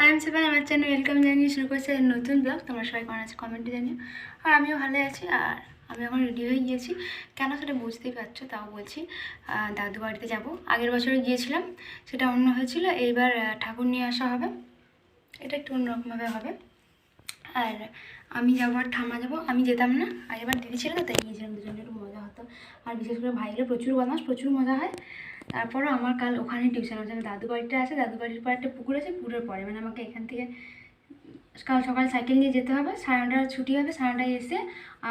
I M seven আমার channel welcome জানিয়ে শুরু করছে নতুন ব্লগ তোমরা সবাই কেমন আছে? কমেন্টে জানিও। আর আমিও ভালো আছি, আর আমি এখন রেডি হয়ে গিয়েছি। কেন সেটা বুঝতেই পারছ, তাও বলছি দাদু বাড়িতে যাব। আগের বছরে গিয়েছিলাম, সেটা অন্য হয়েছিল। এইবার ঠাকুর নিয়ে আসা হবে। এটা একটু অন্যরকমভাবে হবে। আর আমি যাব আর ঠাম্মা যাব। আমি যেতাম না, আর দিদি ছিল তো, তাই গিয়েছিলাম দুজনের একটু মজা হতো। আর বিশেষ করে ভাইগুলো প্রচুর বদমাস প্রচুর মজা হয়। তারপরও আমার কাল ওখানে টিউশন আছে আমি দাদু বাড়িতে আছে দাদু বাড়ির পর একটা পুকুর আছে, পুকুরের পরে। মানে আমাকে এখান থেকে কাল সকাল সাইকেল নিয়ে যেতে হবে। সাড়ে নটার ছুটি হবে, সাড়ে নটায় এসে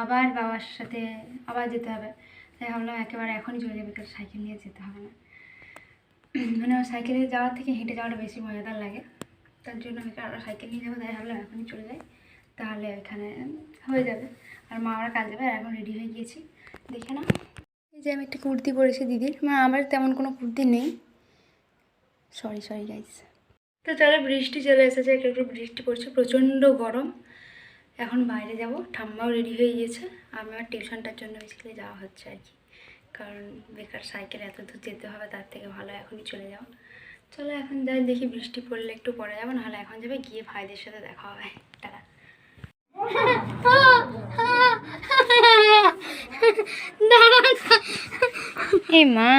আবার বাবার সাথে আবার যেতে হবে। তাই ভাবলাম একেবারে এখনই চলে যাবে, কারণ সাইকেল নিয়ে যেতে হবে না। মানে আমার সাইকেলে যাওয়ার থেকে হেঁটে যাওয়াটা বেশি মজাদার লাগে। তার জন্য আমি কারও সাইকেল নিয়ে যাব, তাই ভাবলাম এখনই চলে যাই। তাহলে এখানে হয়ে যাবে। আর মা আমরা কাল যাবে, আর এখন রেডি হয়ে গিয়েছি। দেখে না যে আমি একটা কুর্তি পরেছি দিদির মানে আমার তেমন কোনো কুর্তি নেই সরি সরি গাইস তো তাহলে বৃষ্টি চলে এসেছে একটু একটু বৃষ্টি পড়ছে প্রচণ্ড গরম এখন বাইরে যাব ঠাম্মাও রেডি হয়ে গিয়েছে আমি আমার টিউশনটার জন্য বেসিক্যালি যাওয়া হচ্ছে আর কি কারণ বেকার সাইকেল এত দূর যেতে হবে তার থেকে ভালো এখনই চলে যাও চলো এখন যাই দেখি বৃষ্টি পড়লে একটু পরে যাব নাহলে এখন যাবে গিয়ে ভাইদের সাথে দেখা হবে টাটা এই মা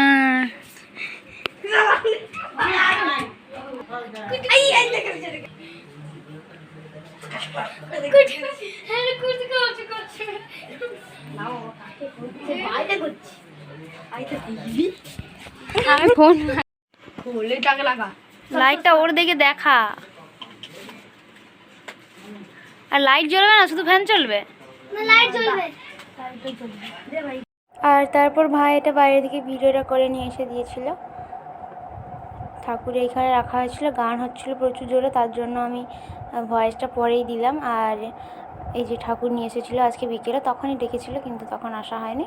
আমি ফোন লাইটটা ওর দিকে দেখা। আর লাইট জ্বলবে না? শুধু ফ্যান চলবে? আর তারপর ভাই এটা বাইরে থেকে ভিডিওটা করে নিয়ে এসে দিয়েছিল। ঠাকুর এইখানে রাখা হয়েছিল, গান হচ্ছিল প্রচুর জোরে, তার জন্য আমি ভয়েসটা পরেই দিলাম। আর এই যে ঠাকুর নিয়ে এসেছিল আজকে বিকেলে, তখনই ডেকেছিল, কিন্তু তখন আসা হয়নি।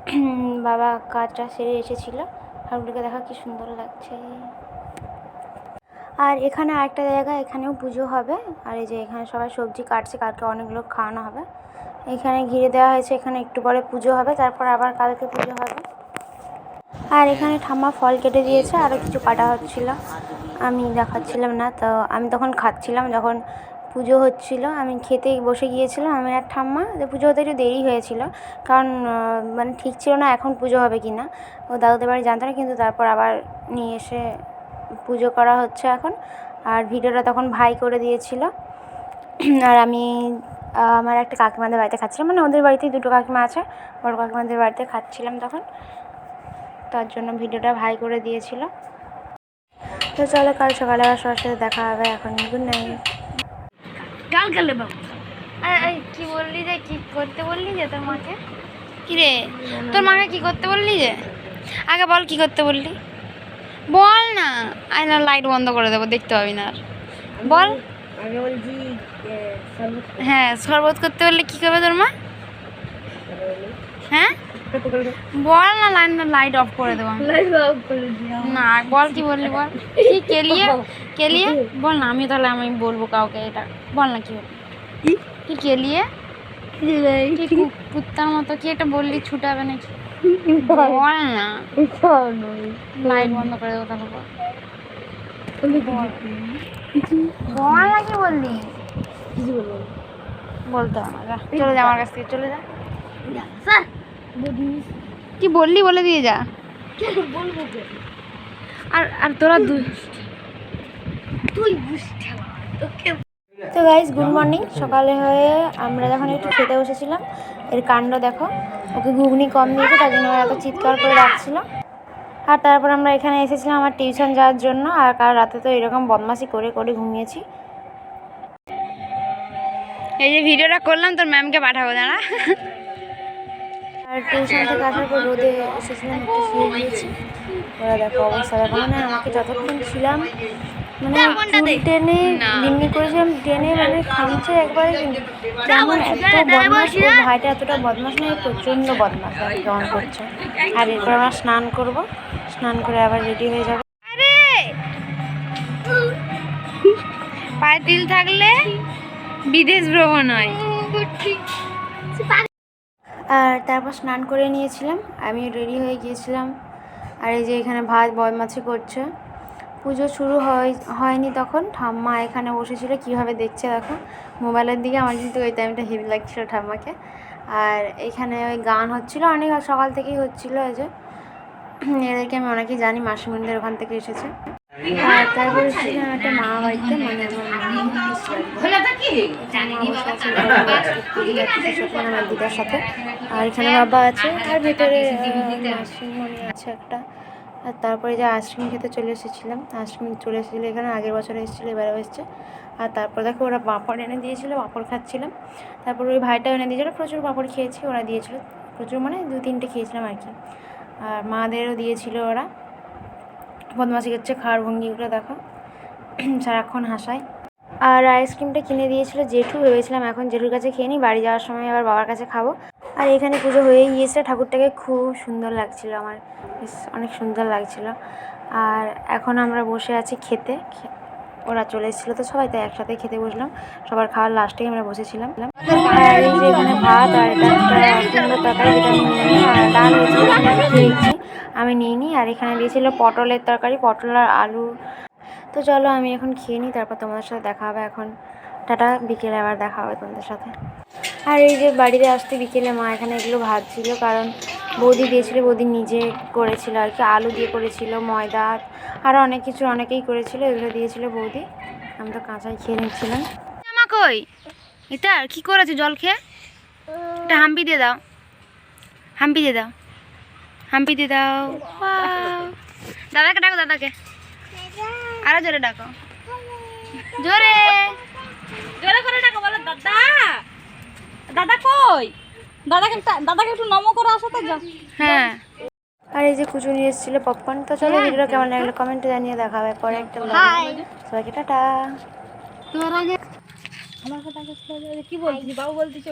বাবা কাজটা সেরে এসেছিল। ঠাকুরকে দেখা কি সুন্দর লাগছে। আর এখানে আরেকটা জায়গা, এখানেও পুজো হবে। আর এই যে এখানে সবাই সবজি কাটছে, কালকে অনেক লোক খাওয়ানো হবে। এখানে ঘিরে দেওয়া হয়েছে, এখানে একটু পরে পুজো হবে, তারপর আবার কালকে পুজো হবে। আর এখানে ঠাম্মা ফল কেটে দিয়েছে আরও কিছু কাটা হচ্ছিল। আমি দেখাচ্ছিলাম না, তো আমি তখন খাচ্ছিলাম, যখন পুজো হচ্ছিল, আমি খেতে বসে গিয়েছিলাম, আমি আর ঠাম্মা, যে পুজো হতে একটু দেরি হয়েছিল, কারণ মানে ঠিক ছিল না এখন পুজো হবে কি না ও দাদুদের বাড়ি জানতো না, কিন্তু তারপর আবার নিয়ে এসে পুজো করা হচ্ছে এখন। আর ভিডিওটা তখন ভাই করে দিয়েছিল। আর আমি আমার একটা কাকিমাদের বাড়িতে খাচ্ছিলাম। মানে ওদের বাড়িতেই দুটো কাকিমা আছে। বড় কাকিমাদের বাড়িতে খাচ্ছিলাম তখন। তার জন্য ভিডিওটা ভাই করে দিয়েছিল। তো চলো কাল সকালে আবার সবার সাথে দেখা হবে। এখন গুড নাইট বাবু কি বললি যে কি করতে বললি যে তোর মাকে? কি রে? তোর মাকে কি করতে বললি যে? আগে বল কি করতে বললি? বল না। আই না লাইট বন্ধ করে দেবো দেখতে পাবি না আর। বল। আমি বলছি হ্যাঁ শরবত করতে বললে কি করবে তোর মা? হ্যাঁ? বল না লাইন লাইট অফ করে দেবো না বল কি বললি বল। কি কেলিয়ে? কেলিয়ে? বল না আমি তাহলে আমি বলব কাউকে এটা। বল না কি কি? কেলিয়ে? কি কুত্তার মতো কি একটা বললি ছুটাবে নাকি? বল? না। লাইট বন্ধ করে দেবো তারপর বল। বল। বললি? বলতে হবে না চলে যা আমার কাছ থেকে চলে যা। কি বললি বলে দিয়ে যা। আর আর তোরা দুই তো গাইজ গুড মর্নিং সকালে হয়ে আমরা যখন একটু খেতে বসেছিলাম এর কাণ্ড দেখো। ওকে ঘুগনি কম দিয়েছে তার জন্য এত চিৎকার করে ডাকছিল। আর তারপর আমরা এখানে এসেছিলাম আমার টিউশন যাওয়ার জন্য আর কাল রাতে তো এরকম বদমাশি করে করে ঘুমিয়েছি। এই যে ভিডিওটা করলাম তোর ম্যামকে পাঠাবো দাঁড়া আর টিউশন থেকে আসার পর রোদে এসেছিলাম একটু শুয়ে গিয়েছি। ওরা দেখো অবস্থা দেখো মানে আমাকে যতক্ষণ ছিলাম মানে টেনে বিন্নি করেছিলাম টেনে মানে খামছে একবারে কেমন এত বদমাস ভাইটা এতটা বদমাস নয় প্রচণ্ড বদমাস কেমন করছে। আর এরপর আমরা স্নান করব। স্নান করে আবার রেডি হয়ে যাব। আরে! পায়ে তিল থাকলে বিদেশ ভ্রমণ হয়। আর তারপর স্নান করে নিয়েছিলাম আমি রেডি হয়ে গিয়েছিলাম। আর এই যে এখানে ভাত বদমাছি করছে। পুজো শুরু হয় হয়নি তখন। ঠাম্মা এখানে বসেছিল কীভাবে দেখছে দেখো। মোবাইলের দিকে আমার কিন্তু ওই টাইমটা হেভি লাগছিল ঠাম্মাকে। আর এখানে ওই গান হচ্ছিল অনেক সকাল থেকেই হচ্ছিল এই যে। এদেরকে আমি অনেকেই জানি, মাসিমণিদের ওখান থেকে এসেছে। আর তারপরে ছিলাম একটা বাড়িতে মানে আমার দিদার সাথে। আর বাবা আছে মাসিমণি আছে একটা। আর তারপরে যে আইসক্রিম খেতে চলে এসেছিলাম আইসক্রিম চলে এসেছিল এখানে, আগের বছর এসেছিল এবারেও এসছে। আর তারপর দেখো, ওরা পাঁপড় এনে দিয়েছিলো, পাঁপড় খাচ্ছিলাম। তারপর ওই ভাইটাও এনে দিয়েছিলো, প্রচুর পাঁপড় খেয়েছি, ওরা দিয়েছিলো। প্রচুর মানে দু তিনটে খেয়েছিলাম আর কি। আর মাদেরও দিয়েছিল ওরা। বদমাসি করছে খাওয়ার ভঙ্গিগুলো দেখো। সারাক্ষণ হাসায়। আর আইসক্রিমটা কিনে দিয়েছিল জেঠু, ভেবেছিলাম এখন জেঠুর কাছে খেয়ে নিই, বাড়ি যাওয়ার সময় আবার বাবার কাছে খাব। আর এখানে পুজো হয়েই গিয়েছে ঠাকুরটাকে খুব সুন্দর লাগছিল আমার। বেশ অনেক সুন্দর লাগছিল। আর এখন আমরা বসে আছি খেতে। ওরা চলে এসেছিল তো সবাই তাই একসাথে খেতে বসলাম। সবার খাওয়ার লাস্টেই আমরা বসেছিলাম। আর এই যে এখানে ভাত আর এটা কুমড়ো তরকারি যেটা আমি নিয়ে নিই ডাল আমি আর এখানে দিয়েছিল পটলের তরকারি পটল আর আলু। তো চলো আমি এখন খেয়ে নিই তারপর তোমাদের সাথে দেখা হবে এখন। টাটা বিকেলে আবার দেখা হবে তোমাদের সাথে। আর এই যে বাড়িতে আসতে বিকেলে মা এখানে এগুলো ভাজছিল, কারণ বৌদি দিয়েছিল, বৌদি নিজে করেছিল আর কি, আলু দিয়ে করেছিল, ময়দা আরও অনেক কিছু অনেকেই করেছিল, এগুলো দিয়েছিল বৌদি। আমি তো কাঁচাই খেয়ে নিচ্ছিলাম। কই? এটা কি করেছে? জল খেয়ে? এটা হাম্পি দিয়ে দাও। হাম্পি দিয়ে দাও। হাম্পি দিয়ে দাও। দাদাকে ডাকো, দাদাকে? আরও জোরে ডাকো। জোরে। জোরে করে ডাকো, বলো, দাদা। দাদা কই? দাদাকে দাদাকে একটু নমো করে আসো তো যা হ্যাঁ। আর এই যে কুচু নিয়ে এসেছিল পপকর্ন তো চলো ভিডিওটা কেমন লাগল কমেন্টে জানিয়ে দেখা হবে পরে একটা। সবাইকে টাটা। তোর আগে আমার কথা কি বলছিস? বাবু বলতেছে